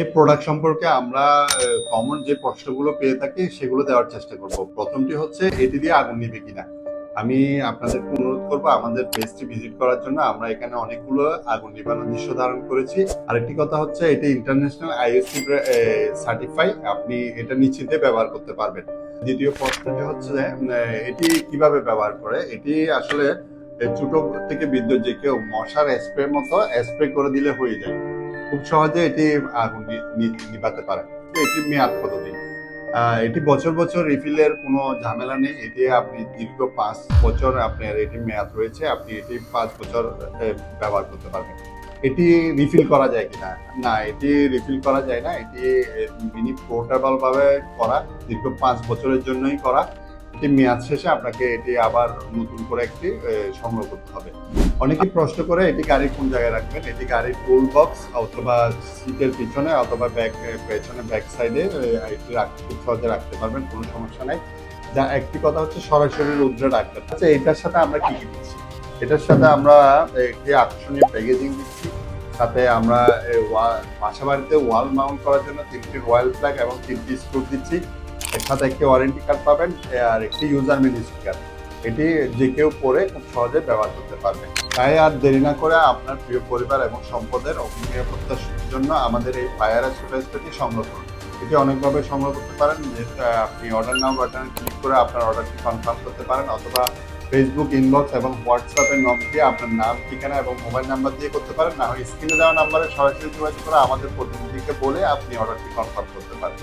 এই প্রোডাক্ট সম্পর্কে আমরা কমন যে প্রশ্নগুলো পেয়ে থাকি, সেগুলো দেওয়ার চেষ্টা করব। প্রথমটি হচ্ছে, এটি দিয়ে আগুন নিবে কিনা? আমি আপনাদেরকে অনুরোধ করব, আমাদের পেজটি ভিজিট করার জন্য আমরা এখানে অনেকগুলো আগুন নিবানোর দৃশ্য ধারণ করেছি। আরেকটি কথা হচ্ছে, এটি ইন্টারন্যাশনাল আইএসসি সার্টিফাই আপনি এটা নিশ্চিন্তে ব্যবহার করতে পারবেন। দ্বিতীয় প্রশ্নটি হচ্ছে এটি কীভাবে ব্যবহার করে? এটি আসলে ছোট থেকে বিদ্যুৎ যে কেউ মশার স্প্রে মতো স্প্রে করে দিলে হয়ে যায়। খুব সহজে এটি নিভাতে পারে। এটি মেয়াদ কতদিন? এটি বছর বছর রিফিলের কোনো ঝামেলা নেই। এটি আপনি দীর্ঘ পাঁচ বছর আপনার এটি মেয়াদ রয়েছে। আপনি এটি পাঁচ বছর ব্যবহার করতে পারবেন। এটি রিফিল করা যায় কিনা? না, এটি রিফিল করা যায় না। এটি মিনি পোর্টেবল ভাবে করা, দীর্ঘ পাঁচ বছরের জন্যই করা। এটি মেয়াদ শেষে আপনাকে এটি আবার নতুন করে একটি সংগ্রহ করতে হবে। অনেকে প্রশ্ন করে এটি গাড়ির কোন জায়গায় রাখবেন? এটি গাড়ির টুল বক্স অথবা সিটের পিছনে অথবা ব্যাক পেছনে ব্যাক সাইডে এটি রাখতে সহজে রাখতে পারবেন, কোনো সমস্যা নাই। যা একটি কথা হচ্ছে সরাসরি রুদ্রে রাখবেন। আচ্ছা এটার সাথে আমরা কি কি দিচ্ছি? এটার সাথে আমরা একটি আকর্ষণীয় প্যাকেজিং দিচ্ছি। সাথে আমরা বাসা বাড়িতে ওয়াল মাউন্ট করার জন্য তিনটি রয়্যাল ফ্ল্যাগ এবং তিনটি স্ক্রু দিচ্ছি। এর সাথে একটি ওয়ারেন্টি কার্ড পাবেন, আর একটি ইউজার মেনু স্টিকার এটি যে কেউ পরে খুব সহজে ব্যবহার করতে পারবে। তাই আর দেরি না করে আপনার প্রিয় পরিবার এবং সম্পদের অগ্নিনিরাপত্তার জন্য আমাদের এই ফায়ার অ্যাসোসিয়েশনটি সংগ্রহ করুন। এটি অনেকভাবে সংগ্রহ করতে পারেন যেটা আপনি অর্ডার নাও বাটনে ক্লিক করে আপনার অর্ডারটি কনফার্ম করতে পারেন, অথবা ফেসবুক ইনবক্স এবং হোয়াটসঅ্যাপের নক দিয়ে আপনার নাম, ঠিকানা এবং মোবাইল নাম্বার দিয়ে করতে পারেন। না হয় স্ক্রিনে দেওয়া নাম্বারে সরাসরি যোগাযোগ করে আমাদের প্রতিনিধিকে বলে আপনি অর্ডারটি কনফার্ম করতে পারেন